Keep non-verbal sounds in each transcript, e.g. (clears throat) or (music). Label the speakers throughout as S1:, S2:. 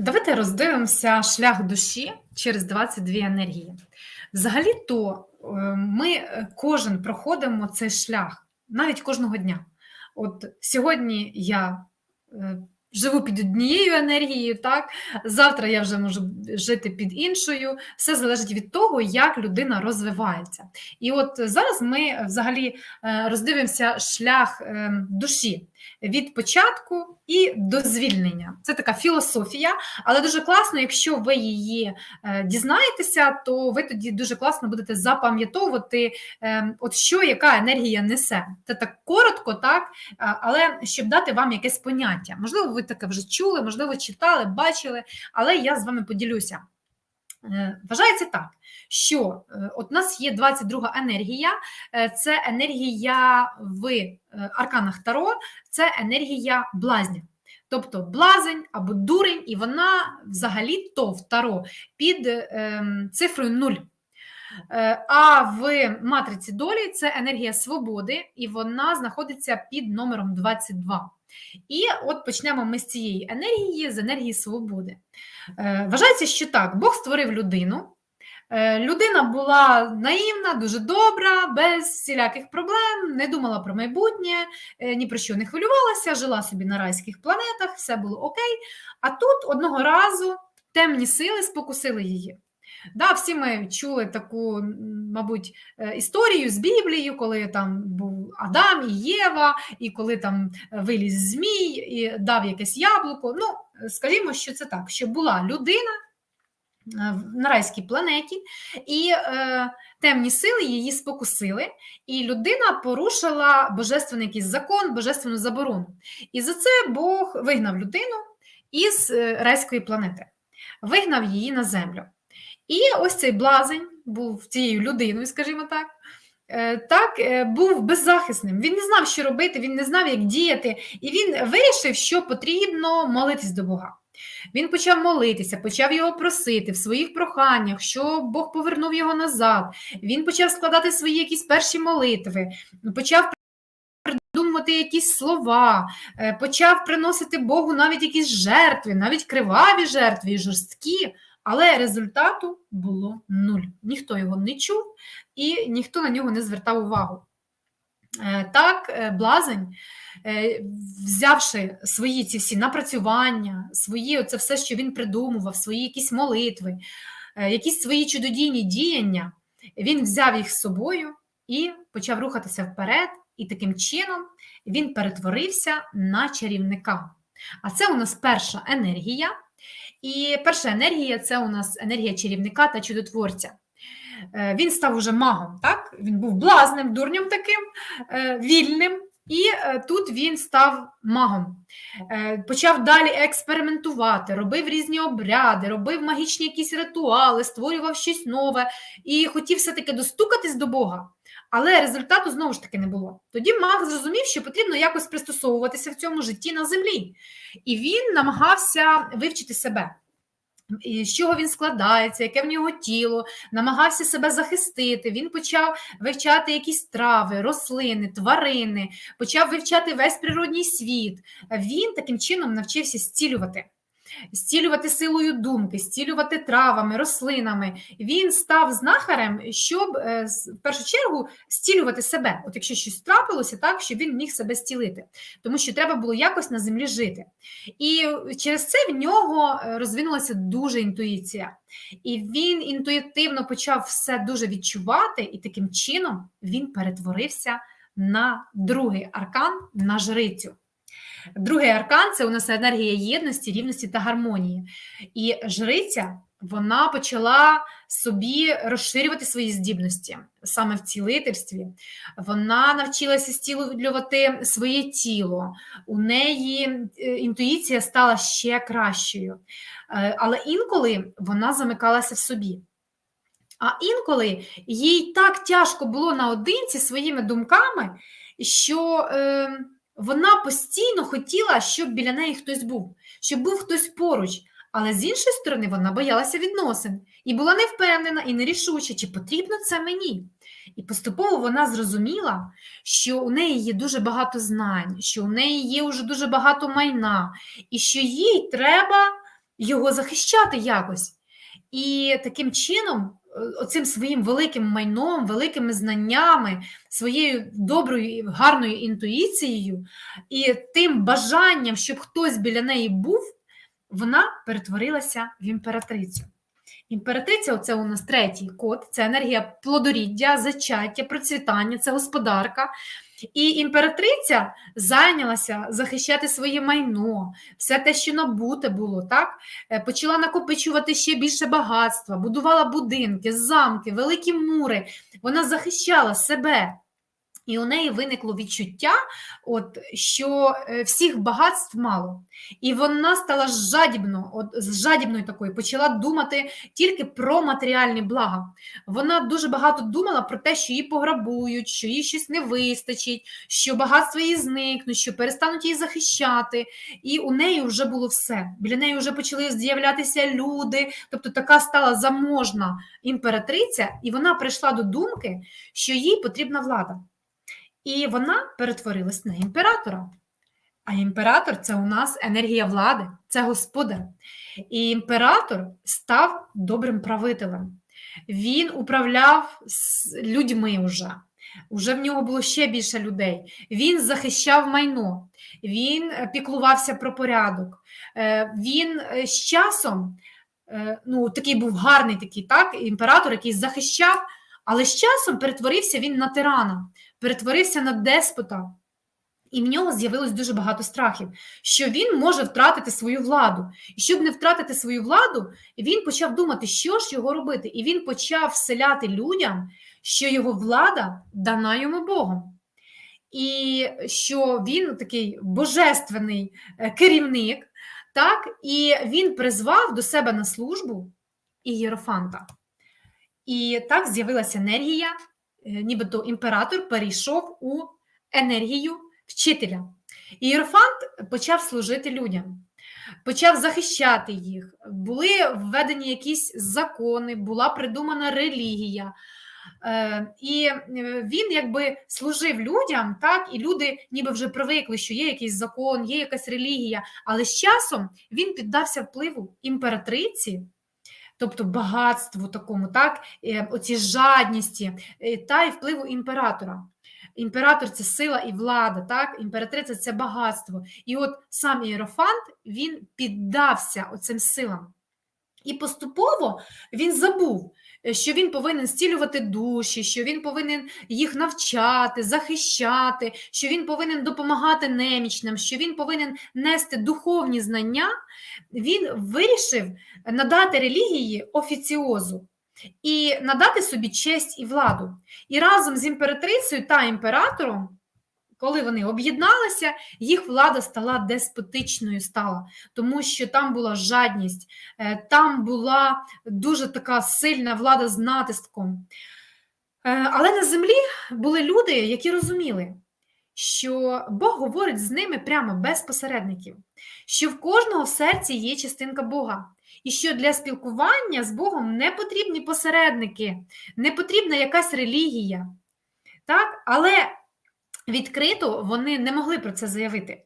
S1: Давайте роздивимося шлях душі через 22 енергії. Взагалі-то е, ми е, кожен проходимо цей шлях, навіть кожного дня. От сьогодні я е, живу під однією енергією, так завтра я вже можу жити під іншою. Все залежить від того, як людина розвивається. І от зараз ми взагалі роздивимося шлях душі від початку і до звільнення. Це така філософія, але дуже класно, якщо ви її е, дізнаєтеся, то ви тоді дуже класно будете запам'ятовувати, е, от що яка енергія несе. Це так коротко, так, але щоб дати вам якесь поняття. Можливо, ви таке вже чули, можливо, читали, бачили, але я з вами поділюся. Е, вважається так, що е, от у нас є 22 енергія, е, це енергія в арканах Таро, це енергія блазня. Тобто блазень або дурень, і вона взагалі то в Таро під е, цифрою 0. А в матриці долі це енергія свободи, і вона знаходиться під номером 22. І от почнемо ми з цієї енергії, з енергії свободи. Е, вважається, що так, Бог створив людину. Е, людина була наївна, дуже добра, без всіляких проблем, не думала про майбутнє, е, ні про що не хвилювалася, жила собі на райських планетах, все було окей. А тут одного разу темні сили спокусили її. Да, Всі ми чули таку, мабуть, е, історію з Біблією, коли там був Адам і Єва, і коли там виліз Змій і дав якесь яблуко. Ну, скажімо, що це так, що була людина е, на райській планеті, і е, темні сили її спокусили, і людина порушила божественний якийсь закон, божественну заборону. І за це Бог вигнав людину із е, райської планети, вигнав її на землю. І ось цей блазень був цією людиною, скажімо так. Е, так, е, був беззахисним. Він не знав, що робити, він не знав, як діяти, і він вирішив, що потрібно молитись до Бога. Він почав молитися, почав його просити в своїх проханнях, що Бог повернув його назад. Він почав складати свої якісь перші молитви, почав придумувати якісь слова, е, почав приносити Богу навіть якісь жертви, навіть криваві жертви жорсткі. Але результату було нуль. Ніхто його не чув і ніхто на нього не звертав увагу. Е, так, е, блазень, е, взявши свої ці всі напрацювання, свої, це все, що він придумував, свої якісь молитви, якісь свої чудодійні діяння, він взяв їх з собою і почав рухатися вперед, і таким чином він перетворився на чарівника. А це у нас перша енергія. І перша енергія це у нас енергія чарівника та чудотворця. Е, він став уже магом, так? Він був блазним, дурнем таким, е, вільним, і е, тут він став магом. Почав далі експериментувати, робив різні обряди, робив магічні якісь ритуали, створював щось нове і хотів все-таки достукатись до Бога. Але результату знову ж таки не було. Тоді маг зрозумів, що потрібно якось пристосовуватися в цьому житті на землі. І він намагався вивчити себе. З чого він складається, яке в нього тіло, намагався себе захистити. Він почав вивчати якісь трави, рослини, тварини, почав вивчати весь природній світ. Він таким чином навчився зцілювати зцілювати силою думки, зцілювати травами, рослинами. Він став знахарем, щоб е, в першу чергу зцілювати себе. От якщо щось трапилося, так щоб він міг себе зцілити, тому що треба було якось на землі жити. І через це в нього е, розвинулася дуже інтуїція. І він інтуїтивно почав все дуже відчувати, і таким чином він перетворився на другий аркан на жрицю. Другий аркан це у нас енергія єдності, рівності та гармонії. І жриця вона почала собі розширювати свої здібності саме в цілительстві. Вона навчилася зцілювати своє тіло, у неї е, інтуїція стала ще кращою. Е, але інколи вона замикалася в собі. А інколи їй так тяжко було наодинці своїми думками, що. Е, вона постійно хотіла, щоб біля неї хтось був, щоб був хтось поруч. Але з іншої сторони, вона боялася відносин і була невпевнена і нерішуча, чи потрібно це мені. І поступово вона зрозуміла, що у неї є дуже багато знань, що у неї є вже дуже багато майна, і що їй треба його захищати якось. І таким чином, оцим своїм великим майном, великими знаннями, своєю доброю гарною інтуїцією і тим бажанням, щоб хтось біля неї був, вона перетворилася в імператрицю. Імператриця це у нас третій код, це енергія плодоріддя, зачаття, процвітання, це господарка. І імператриця зайнялася захищати своє майно, все те, що набуте було, так? Е, почала накопичувати ще більше багатства, будувала будинки, замки, великі мури. Вона захищала себе. І у неї виникло відчуття, от, що е, всіх багатств мало. І вона стала жадібно, от, жадібною такою, почала думати тільки про матеріальні блага. Вона дуже багато думала про те, що її пограбують, що їй щось не вистачить, що багатство її зникнуть, що перестануть її захищати. І у неї вже було все. Біля неї вже почали з'являтися люди, тобто така стала заможна імператриця, і вона прийшла до думки, що їй потрібна влада. І вона перетворилась на імператора. А імператор це у нас енергія влади, це господар. І імператор став добрим правителем. Він управляв з людьми вже. Уже в нього було ще більше людей. Він захищав майно, він е, піклувався про порядок. Е, Він е, з часом, ну, такий був гарний такий так, імператор, який захищав, але з часом перетворився він на тирана перетворився на деспота, і в нього з'явилось дуже багато страхів, що він може втратити свою владу. І щоб не втратити свою владу, він почав думати, що ж його робити. І він почав вселяти людям, що його влада дана йому Богом. І що він такий божественний е, керівник, так, і він призвав до себе на службу Ієрофанта. І так з'явилася енергія нібито імператор перейшов у енергію вчителя. І почав служити людям, почав захищати їх. Були введені якісь закони, була придумана релігія. Е, і е, він якби служив людям, так, і люди ніби вже привикли, що є якийсь закон, є якась релігія, але з часом він піддався впливу імператриці тобто багатству такому, так, е, оці жадності е, та й впливу імператора. Імператор це сила і влада, так, імператриця це багатство. І от сам Ієрофант він піддався оцим силам. І поступово він забув, що він повинен зцілювати душі, що він повинен їх навчати, захищати, що він повинен допомагати немічним, що він повинен нести духовні знання, він вирішив надати релігії офіціозу. І надати собі честь і владу. І разом з імператрицею та імператором коли вони об'єдналися, їх влада стала деспотичною, стала, тому що там була жадність, е, там була дуже така сильна влада з натиском. Е, але на землі були люди, які розуміли, що Бог говорить з ними прямо без посередників, що в кожного в серці є частинка Бога. І що для спілкування з Богом не потрібні посередники, не потрібна якась релігія. Так? Але відкрито вони не могли про це заявити.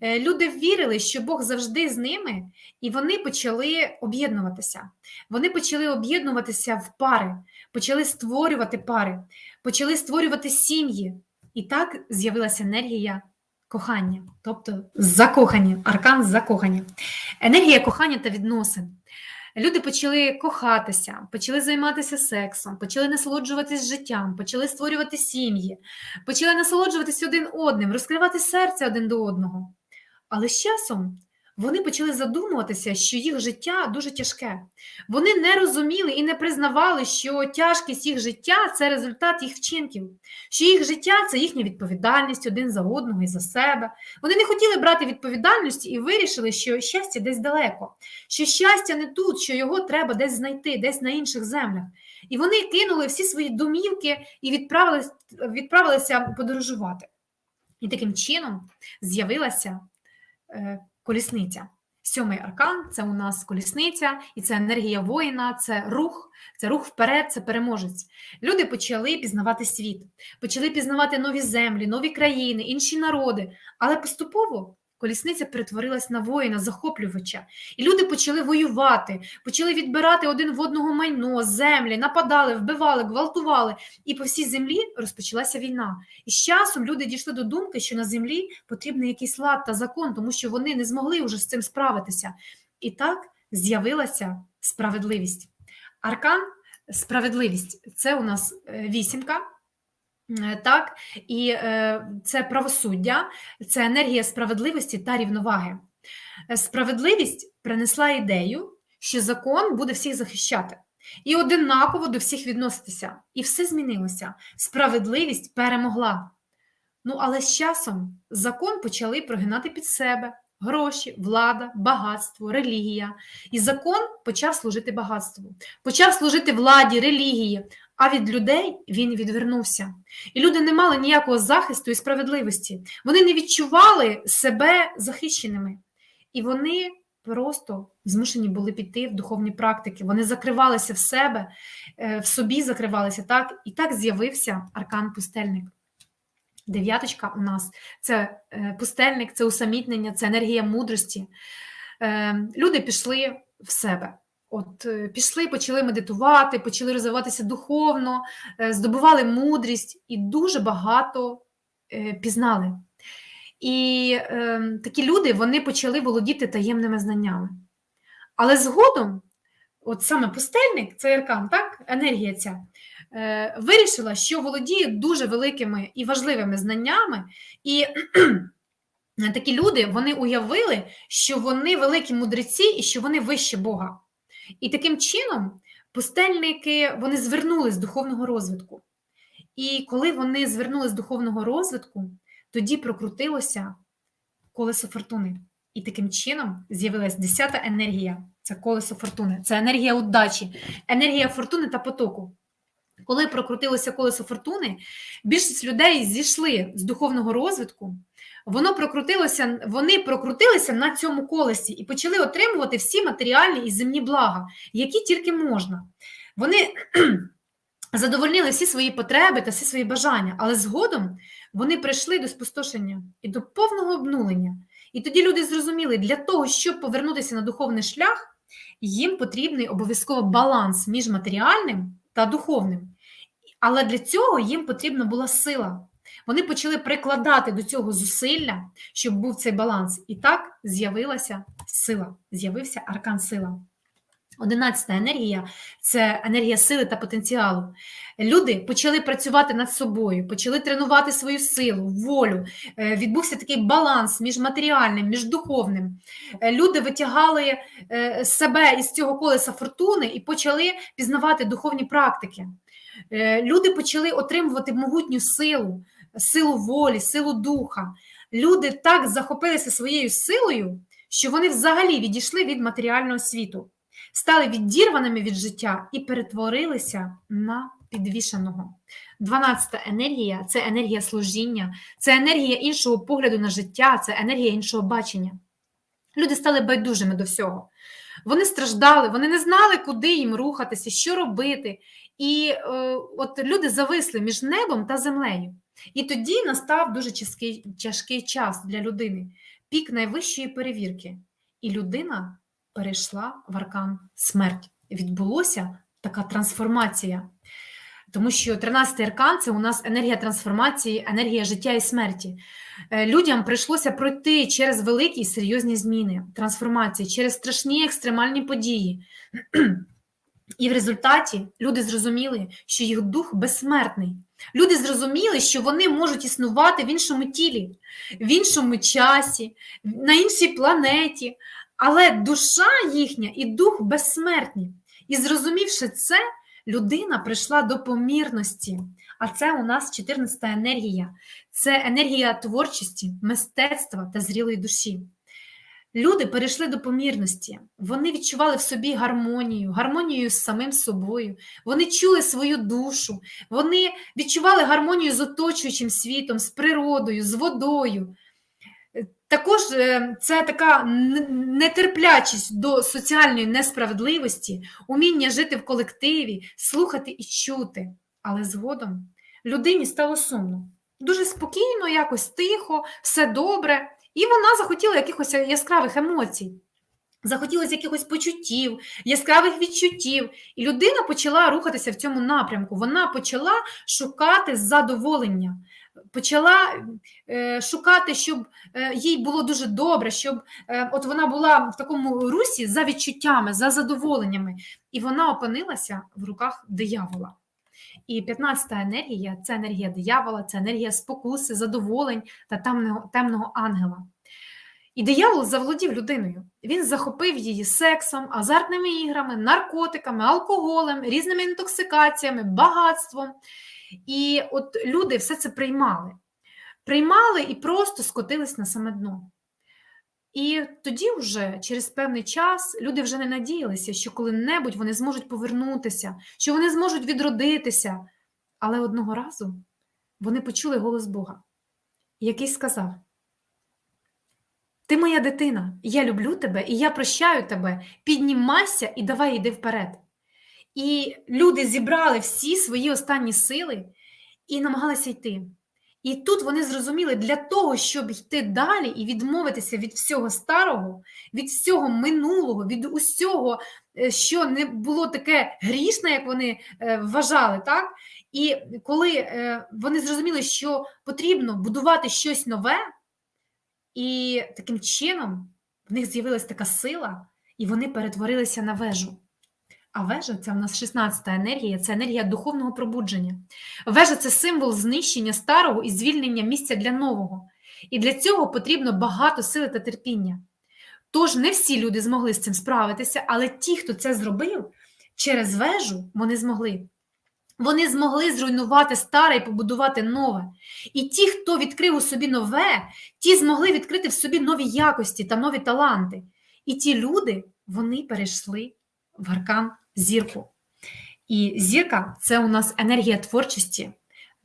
S1: Е, люди вірили, що Бог завжди з ними, і вони почали об'єднуватися. Вони почали об'єднуватися в пари, почали створювати пари, почали створювати сім'ї. І так з'явилася енергія кохання, тобто закохання, аркан закохання, енергія кохання та відносин. Люди почали кохатися, почали займатися сексом, почали насолоджуватись життям, почали створювати сім'ї, почали насолоджуватись один одним, розкривати серце один до одного. Але з часом вони почали задумуватися, що їх життя дуже тяжке. Вони не розуміли і не признавали, що тяжкість їх життя це результат їх вчинків, що їх життя це їхня відповідальність один за одного і за себе. Вони не хотіли брати відповідальність і вирішили, що щастя десь далеко, що щастя не тут, що його треба десь знайти, десь на інших землях. І вони кинули всі свої домівки і відправилися, відправилися подорожувати. І таким чином з'явилася. Колісниця. Сьомий аркан це у нас колісниця, і це енергія воїна, це рух, це рух вперед, це переможець. Люди почали пізнавати світ, почали пізнавати нові землі, нові країни, інші народи. Але поступово колісниця перетворилась на воїна, захоплювача. І люди почали воювати, почали відбирати один в одного майно, землі, нападали, вбивали, гвалтували. І по всій землі розпочалася війна. І з часом люди дійшли до думки, що на землі потрібний якийсь лад та закон, тому що вони не змогли вже з цим справитися. І так з'явилася справедливість. Аркан справедливість це у нас е, вісімка. Е, Так, і е, це правосуддя, це енергія справедливості та рівноваги. Е, Справедливість принесла ідею, що закон буде всіх захищати і одинаково до всіх відноситися. І все змінилося. Справедливість перемогла. Ну, але з часом закон почали прогинати під себе гроші, влада, багатство, релігія. І закон почав служити багатству, почав служити владі, релігії, а від людей він відвернувся. І люди не мали ніякого захисту і справедливості. Вони не відчували себе захищеними. І вони просто змушені були піти в духовні практики. Вони закривалися в себе, е, в собі закривалися так, і так з'явився аркан пустельник. Дев'яточка у нас це е, пустельник, це усамітнення, це енергія мудрості. Е, Люди пішли в себе. От е, пішли, почали медитувати, почали розвиватися духовно, е, здобували мудрість і дуже багато е, пізнали. І е, такі люди вони почали володіти таємними знаннями. Але згодом, от саме пустельник, це аркан, так, енергія ця, е, вирішила, що володіє дуже великими і важливими знаннями, і (clears throat) такі люди вони уявили, що вони великі мудреці і що вони вище Бога. І таким чином пустельники вони звернули з духовного розвитку. І коли вони звернули з духовного розвитку, тоді прокрутилося колесо фортуни. І таким чином з'явилась десята енергія це колесо фортуни, це енергія удачі, енергія фортуни та потоку. Коли прокрутилося колесо фортуни, більшість людей зійшли з духовного розвитку, воно прокрутилося, вони прокрутилися на цьому колесі і почали отримувати всі матеріальні і земні блага, які тільки можна. Вони (clears throat) задовольнили всі свої потреби та всі свої бажання, але згодом вони прийшли до спустошення і до повного обнулення. І тоді люди зрозуміли, для того, щоб повернутися на духовний шлях, їм потрібний обов'язково баланс між матеріальним та духовним. Але для цього їм потрібна була сила. Вони почали прикладати до цього зусилля, щоб був цей баланс. І так з'явилася сила, з'явився аркан сила. Одинадцята енергія це енергія сили та потенціалу. Люди почали працювати над собою, почали тренувати свою силу, волю. Е, Відбувся такий баланс між матеріальним, між духовним. Е, Люди витягали е, себе із цього колеса фортуни і почали пізнавати духовні практики. Люди почали отримувати могутню силу, силу волі, силу духа. Люди так захопилися своєю силою, що вони взагалі відійшли від матеріального світу стали відірваними від життя і перетворилися на підвішеного. Дванадцята енергія це енергія служіння, це енергія іншого погляду на життя, це енергія іншого бачення. Люди стали байдужими до всього. Вони страждали, вони не знали, куди їм рухатися, що робити. І е, от люди зависли між небом та землею. І тоді настав дуже тяжкий, тяжкий час для людини, пік найвищої перевірки. І людина перейшла в аркан смерть. Відбулося така трансформація. Тому що 13-й аркан це у нас енергія трансформації, енергія життя і смерті. Е, Людям прийшлося пройти через великі і серйозні зміни, трансформації, через страшні екстремальні події. (clears throat) І в результаті люди зрозуміли, що їх дух безсмертний. Люди зрозуміли, що вони можуть існувати в іншому тілі, в іншому часі, на іншій планеті, але душа їхня і дух безсмертні. І зрозумівши це, людина прийшла до помірності. А це у нас 14 енергія, це енергія творчості, мистецтва та зрілої душі. Люди перейшли до помірності, вони відчували в собі гармонію, гармонію з самим собою, вони чули свою душу, вони відчували гармонію з оточуючим світом, з природою, з водою. Також е, це така нетерплячість до соціальної несправедливості, уміння жити в колективі, слухати і чути. Але згодом людині стало сумно. Дуже спокійно, якось тихо, все добре. І вона захотіла якихось яскравих емоцій. Захотілося якихось почуттів, яскравих відчуттів, і людина почала рухатися в цьому напрямку. Вона почала шукати задоволення, почала е, шукати, щоб е, їй було дуже добре, щоб е, от вона була в такому русі за відчуттями, за задоволеннями, і вона опинилася в руках диявола. І 15-та енергія це енергія диявола, це енергія спокуси, задоволень та темного, темного ангела. І диявол заволодів людиною. Він захопив її сексом, азартними іграми, наркотиками, алкоголем, різними інтоксикаціями, багатством. І от люди все це приймали. Приймали і просто скотились на саме дно. І тоді, вже через певний час, люди вже не надіялися, що коли-небудь вони зможуть повернутися, що вони зможуть відродитися. Але одного разу вони почули голос Бога, який сказав: Ти моя дитина, я люблю тебе і я прощаю тебе, піднімайся і давай йди вперед. І люди зібрали всі свої останні сили і намагалися йти. І тут вони зрозуміли, для того, щоб йти далі і відмовитися від всього старого, від всього минулого, від усього, е, що не було таке грішне, як вони е, вважали, так? І коли е, вони зрозуміли, що потрібно будувати щось нове, і таким чином в них з'явилася така сила, і вони перетворилися на вежу. А вежа це в нас 16-та енергія, це енергія духовного пробудження. Вежа це символ знищення старого і звільнення місця для нового. І для цього потрібно багато сили та терпіння. Тож не всі люди змогли з цим справитися, але ті, хто це зробив, через вежу вони змогли. Вони змогли зруйнувати старе і побудувати нове. І ті, хто відкрив у собі нове, ті змогли відкрити в собі нові якості та нові таланти. І ті люди вони перейшли в аркан зірку. І зірка це у нас енергія творчості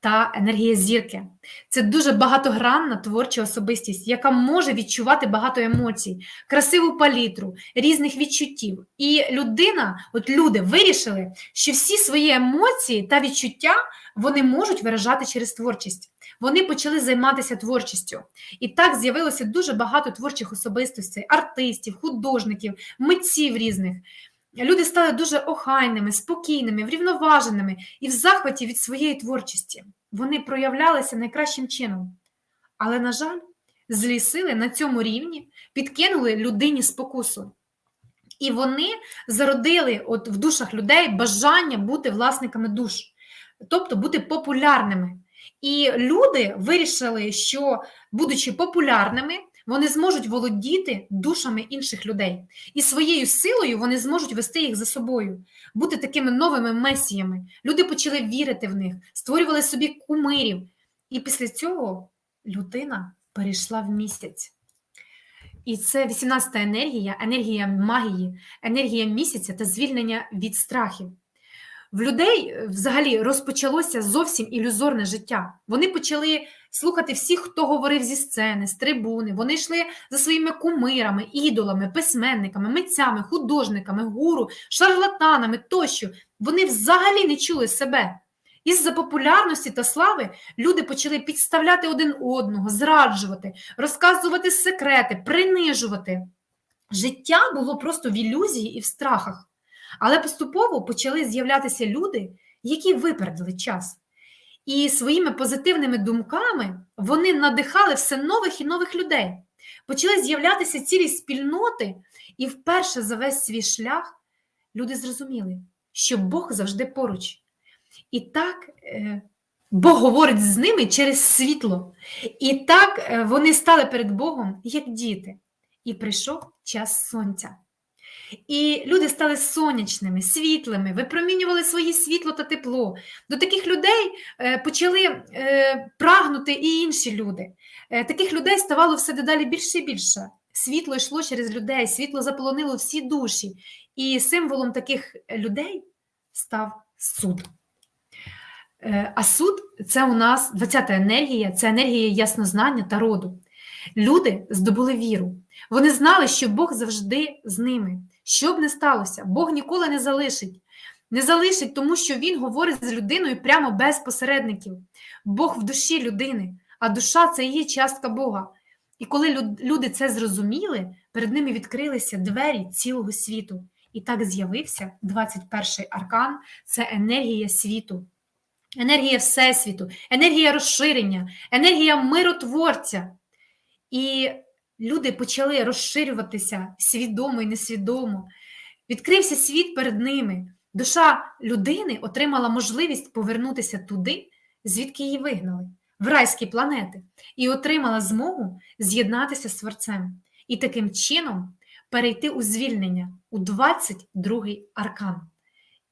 S1: та енергія зірки. Це дуже багатогранна творча особистість, яка може відчувати багато емоцій, красиву палітру, різних відчуттів. І людина, от люди вирішили, що всі свої емоції та відчуття вони можуть виражати через творчість. Вони почали займатися творчістю. І так з'явилося дуже багато творчих особистостей, артистів, художників, митців різних. Люди стали дуже охайними, спокійними, врівноваженими і в захваті від своєї творчості. Вони проявлялися найкращим чином. Але, на жаль, злі сили на цьому рівні підкинули людині спокусу. І вони зародили от в душах людей бажання бути власниками душ, тобто бути популярними. І люди вирішили, що, будучи популярними, вони зможуть володіти душами інших людей. І своєю силою вони зможуть вести їх за собою, бути такими новими месіями. Люди почали вірити в них, створювали собі кумирів. І після цього людина перейшла в місяць. І це 18-та енергія, енергія магії, енергія місяця та звільнення від страхів. В людей взагалі розпочалося зовсім ілюзорне життя. Вони почали слухати всіх, хто говорив зі сцени, з трибуни. Вони йшли за своїми кумирами, ідолами, письменниками, митцями, художниками, гуру, шарлатанами тощо. Вони взагалі не чули себе. Із-за популярності та слави люди почали підставляти один одного, зраджувати, розказувати секрети, принижувати. Життя було просто в ілюзії і в страхах. Але поступово почали з'являтися люди, які випередили час. І своїми позитивними думками вони надихали все нових і нових людей. Почали з'являтися цілі спільноти, і вперше за весь свій шлях люди зрозуміли, що Бог завжди поруч. І так е, Бог говорить з ними через світло. І так е, вони стали перед Богом як діти. І прийшов час сонця. І люди стали сонячними, світлими, випромінювали своє світло та тепло. До таких людей е, почали е, прагнути і інші люди. Е, таких людей ставало все дедалі більше і більше. Світло йшло через людей, світло заполонило всі душі. І символом таких людей став суд. А суд це у нас 20-та енергія, це енергія яснознання та роду. Люди здобули віру. Вони знали, що Бог завжди з ними. Що б не сталося, Бог ніколи не залишить. Не залишить, тому що Він говорить з людиною прямо без посередників. Бог в душі людини, а душа це є частка Бога. І коли люди це зрозуміли, перед ними відкрилися двері цілого світу. І так з'явився 21-й аркан це енергія світу, енергія Всесвіту, енергія розширення, енергія миротворця. І люди почали розширюватися свідомо і несвідомо. Відкрився світ перед ними. Душа людини отримала можливість повернутися туди, звідки її вигнали, в райські планети, і отримала змогу з'єднатися з Творцем і таким чином перейти у звільнення у 22-й аркан,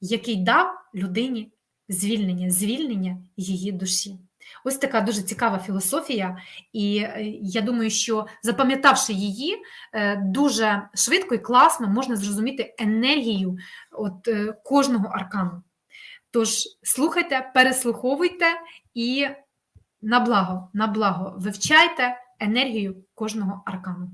S1: який дав людині звільнення, звільнення її душі. Ось така дуже цікава філософія, і е, я думаю, що запам'ятавши її, е, дуже швидко і класно можна зрозуміти енергію от, е, кожного аркану. Тож слухайте, переслуховуйте і на благо, на благо вивчайте енергію кожного аркану.